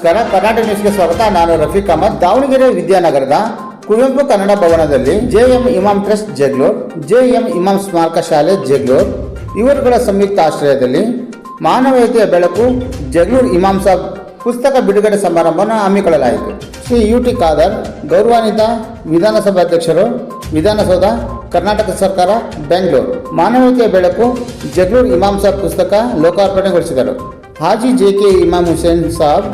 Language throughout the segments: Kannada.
ನಮಸ್ಕಾರ. ಕರ್ನಾಟಕ ನ್ಯೂಸ್ಗೆ ಸ್ವಾಗತ. ನಾನು ರಫೀಕ್ ಅಹಮದ್. ದಾವಣಗೆರೆ ವಿದ್ಯಾನಗರದ ಕುವೆಂಪು ಕನ್ನಡ ಭವನದಲ್ಲಿ JM Imam trust Jagalur, JM Imam ಸ್ಮಾರಕ ಶಾಲೆ ಜಗ್ಲೂರ್, ಇವರುಗಳ ಸಂಯುಕ್ತ ಆಶ್ರಯದಲ್ಲಿ ಮಾನವೀಯತೆಯ ಬೆಳಕು ಜಗ್ಲೂರ್ ಇಮಾಮ್ ಸಾಬ್ ಪುಸ್ತಕ ಬಿಡುಗಡೆ ಸಮಾರಂಭವನ್ನು ಹಮ್ಮಿಕೊಳ್ಳಲಾಯಿತು. ಶ್ರೀ ಯು ಟಿ ಖಾದರ್, ಗೌರವಾನ್ವಿತ ವಿಧಾನಸಭಾಧ್ಯಕ್ಷರು ವಿಧಾನಸೌಧ, ಕರ್ನಾಟಕ ಸರ್ಕಾರ, ಬೆಂಗಳೂರು. ಮಾನವೀಯತೆಯ ಬೆಳಕು ಜಗ್ಲೂರ್ ಇಮಾಮ್ ಸಾಬ್ ಪುಸ್ತಕ ಲೋಕಾರ್ಪಣೆಗೊಳಿಸಿದರು. ಹಾಜಿ ಜೆ ಕೆ ಇಮಾಮ್ ಹುಸೇನ್ ಸಾಬ್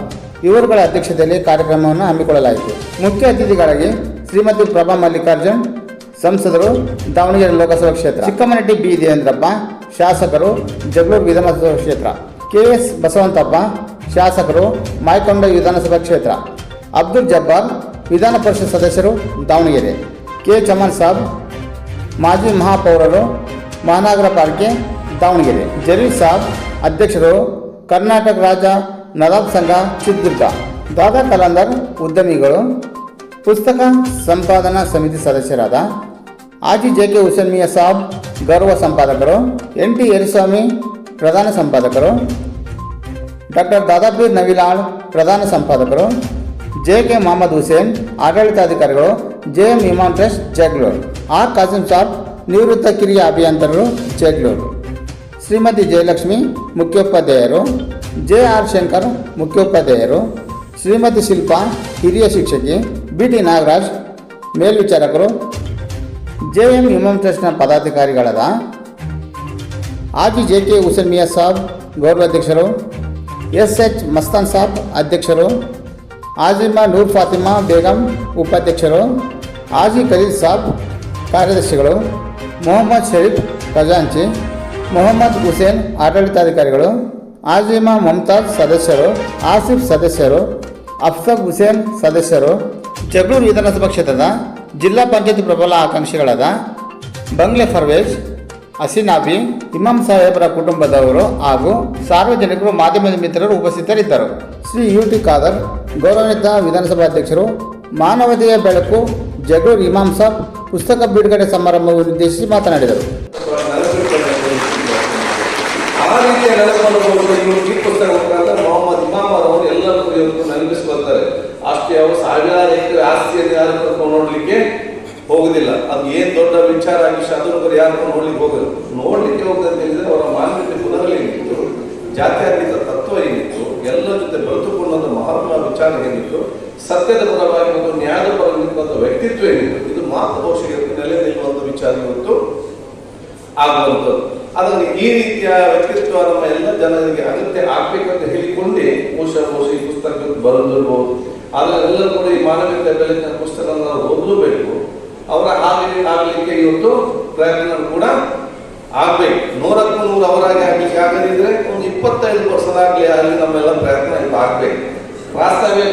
ಇವರುಗಳ ಅಧ್ಯಕ್ಷತೆಯಲ್ಲಿ ಕಾರ್ಯಕ್ರಮವನ್ನು ಹಮ್ಮಿಕೊಳ್ಳಲಾಯಿತು. ಮುಖ್ಯ ಅತಿಥಿಗಳಾಗಿ ಶ್ರೀಮತಿ ಪ್ರಭಾ ಮಲ್ಲಿಕಾರ್ಜುನ್, ಸಂಸದರು ದಾವಣಗೆರೆ ಲೋಕಸಭಾ ಕ್ಷೇತ್ರ ಚಿಕ್ಕಮನಟ್ಟಿ ಬಿ ದೇವೇಂದ್ರಪ್ಪ, ಶಾಸಕರು ಜಗಳೂರು ವಿಧಾನಸಭಾ ಕ್ಷೇತ್ರ ಕೆ ಎಸ್ ಬಸವಂತಪ್ಪ, ಶಾಸಕರು ಮಾಯಕೊಂಡ ವಿಧಾನಸಭಾ ಕ್ಷೇತ್ರ, ಅಬ್ದುಲ್ ಜಬ್ಬಾರ್, ವಿಧಾನ ಪರಿಷತ್ ಸದಸ್ಯರು ದಾವಣಗೆರೆ, ಕೆ ಚಮನ್ ಸಾಬ್, ಮಾಜಿ ಮಹಾಪೌರರು ಮಹಾನಗರ ಪಾಲಿಕೆ ದಾವಣಗೆರೆ ಜರೀಫ್ ಸಾಬ್, ಅಧ್ಯಕ್ಷರು ಕರ್ನಾಟಕ ರಾಜ್ಯ ನವಾಬ್ ಸಂಘ ಚಿತ್ರದುರ್ಗ ದಾದಾ ಕಲಂದರ್ ಉದ್ಯಮಿಗಳು ಪುಸ್ತಕ ಸಂಪಾದನಾ ಸಮಿತಿ ಸದಸ್ಯರಾದ ಆಜಿ ಜೆ ಕೆ ಹುಸೇನ್ ಮಿಯಾ ಸಾಬ್ ಗೌರವ ಸಂಪಾದಕರು ಎನ್ ಟಿ ಯರಿಸ್ವಾಮಿ ಪ್ರಧಾನ ಸಂಪಾದಕರು ಡಾಕ್ಟರ್ ದಾದಾಪೀರ್ ನವಿಲಾಳ್ ಪ್ರಧಾನ ಸಂಪಾದಕರು J K Mohammed Hussain ಆಡಳಿತಾಧಿಕಾರಿಗಳು J M Imam trust Jaglur R Kasim Sab ನಿವೃತ್ತ ಕಿರಿಯ ಅಭಿಯಂತರರು ಜಗ್ಲೂರು ಶ್ರೀಮತಿ ಜಯಲಕ್ಷ್ಮಿ ಮುಖ್ಯೋಪಾಧ್ಯಾಯರು, ಜೆ ಆರ್ ಶಂಕರ್ ಮುಖ್ಯೋಪಾಧ್ಯಾಯರು, ಶ್ರೀಮತಿ ಶಿಲ್ಪಾ ಹಿರಿಯ ಶಿಕ್ಷಕಿ, ಬಿ ಟಿ ನಾಗರಾಜ್ ಮೇಲ್ವಿಚಾರಕರು, ಜೆ ಎಂ ಇಮಾಮ್ ಟ್ರಸ್ಟ್ನ ಪದಾಧಿಕಾರಿಗಳಾದ ಆಜಿ ಜೆ ಕೆ ಹುಸೇನ್ ಮಿಯಾ ಸಾಬ್ ಗೌರವಾಧ್ಯಕ್ಷರು, ಎಸ್ ಎಚ್ ಮಸ್ತಾನ್ ಸಾಬ್ ಅಧ್ಯಕ್ಷರು, ಆಜಿಮಾ ನೂರ್ ಫಾತಿಮಾ ಬೇಗಂ ಉಪಾಧ್ಯಕ್ಷರು ಆಜಿ ಖಲೀದ್ ಸಾಬ್ ಕಾರ್ಯದರ್ಶಿಗಳು, ಮೊಹಮ್ಮದ್ ಶರೀಫ್ ಖಜಾಂಚಿ ಮೊಹಮ್ಮದ್ ಹುಸೇನ್ ಆಡಳಿತಾಧಿಕಾರಿಗಳು, ಆಜಿಮಾ ಮುಮ್ತಾಜ್ ಸದಸ್ಯರು, ಆಸಿಫ್ ಸದಸ್ಯರು ಅಫ್ಸಬ್ ಹುಸೇನ್ ಸದಸ್ಯರು, ಜಗಳೂರು ವಿಧಾನಸಭಾ ಕ್ಷೇತ್ರದ ಜಿಲ್ಲಾ ಪಂಚಾಯತ್ ಪ್ರಬಲ ಆಕಾಂಕ್ಷಿಗಳಾದ ಬಂಗ್ಲೆ ಫರ್ವೇಜ್ ಅಸಿನಾಬಿ ಇಮಾಮ್ ಸಾಹೇಬರ ಕುಟುಂಬದವರು ಹಾಗೂ ಸಾರ್ವಜನಿಕರು, ಮಾಧ್ಯಮದ ಮಿತ್ರರು ಉಪಸ್ಥಿತರಿದ್ದರು. ಶ್ರೀ ಯು ಟಿ ಖಾದರ್, ಗೌರವಾನ್ವಿತ ವಿಧಾನಸಭಾಧ್ಯಕ್ಷರು, ಮಾನವತೆಯ ಬೆಳಕು, ಜಗಳೂರು ಇಮಾಮ್ ಸಾಬ್, ಪುಸ್ತಕ ಬಿಡುಗಡೆ ಸಮಾರಂಭವನ್ನು ಉದ್ದೇಶಿಸಿ ಮಾತನಾಡಿದರು. ರೀತಿಯ ಕೊಡುವ ಇವರು ಈ ಪುಸ್ತಕ ಮೊಹಮ್ಮದ್ ಇಮಾಮ್ ಅವರು ಎಲ್ಲರೂ ಇವತ್ತು ಬರ್ತಾರೆ. ಅಷ್ಟೇ ಅವರು ಸಾವಿರಾರು ಎಕರೆ ಆಸ್ತಿಯನ್ನು ಯಾರು ಕರ್ಕೊಂಡು ನೋಡ್ಲಿಕ್ಕೆ ಹೋಗುದಿಲ್ಲ. ಅದು ಏನ್ ದೊಡ್ಡ ವಿಚಾರ ಆಗಿ ಅದನ್ನು ಯಾರು ನೋಡ್ಲಿಕ್ಕೆ ಹೋಗಲ್ಲ. ನೋಡ್ಲಿಕ್ಕೆ ಹೋಗದಂತ ಹೇಳಿದ್ರೆ ಅವರ ಮಾನವೀಯತೆ ಪುನರಲ್ಲಿ ಏನಿತ್ತು ಜಾತ್ಯಾತೀತ ತತ್ವ ಏನಿತ್ತು, ಎಲ್ಲರ ಜೊತೆ ಬೆಳೆದುಕೊಂಡಂತ ಮಹಾತ್ಮ ವಿಚಾರ ಏನಿತ್ತು, ಸತ್ಯದ ಪರವಾಗಿ ಮತ್ತು ನ್ಯಾಯದ ಪರವಾಗಿ ವ್ಯಕ್ತಿತ್ವ ಏನಿತ್ತು, ಇದು ಮಾತೃಭಾಷೆಗೆ ನೆಲೆ ನಿಲ್ಲುವಂತ ವಿಚಾರ ಇವತ್ತು ಆಗುವಂಥದ್ದು. ಅದನ್ನು ಈ ರೀತಿಯ ವ್ಯಕ್ತಿತ್ವ ನಮ್ಮ ಎಲ್ಲ ಜನರಿಗೆ ಅಗತ್ಯ ಆಗ್ಬೇಕಂತ ಹೇಳಿಕೊಂಡೇ ಮೋಸ ಮೋಸ ಈ ಪುಸ್ತಕ ಬರೆದಿರ್ಬೋದು. ಆದ್ರೆ ಎಲ್ಲರೂ ಕೂಡ ಈ ಮಾನವೀಯತೆ ಬೆಳಕಿನ ಪುಸ್ತಕ ಓದಲೇಬೇಕು. ಅವರ ಹಾಗೆ ಆಗ್ಲಿಕ್ಕೆ ಇವತ್ತು ಪ್ರಯತ್ನ ಕೂಡ ಆಗ್ಬೇಕು. ನೂರಕ್ಕೂ ನೂರು ಅವರಾಗಿ ಆಗ್ಲಿಕ್ಕೆ ಆಗದಿದ್ರೆ ಒಂದು ಇಪ್ಪತ್ತೈದು ಪರ್ಸೆಂಟ್ ಆಗ್ಲಿ ಆಗಲಿ ನಮ್ಮೆಲ್ಲ ಪ್ರಯತ್ನ ಇದು ಆಗ್ಬೇಕು. ವಾಸ್ತವ್ಯ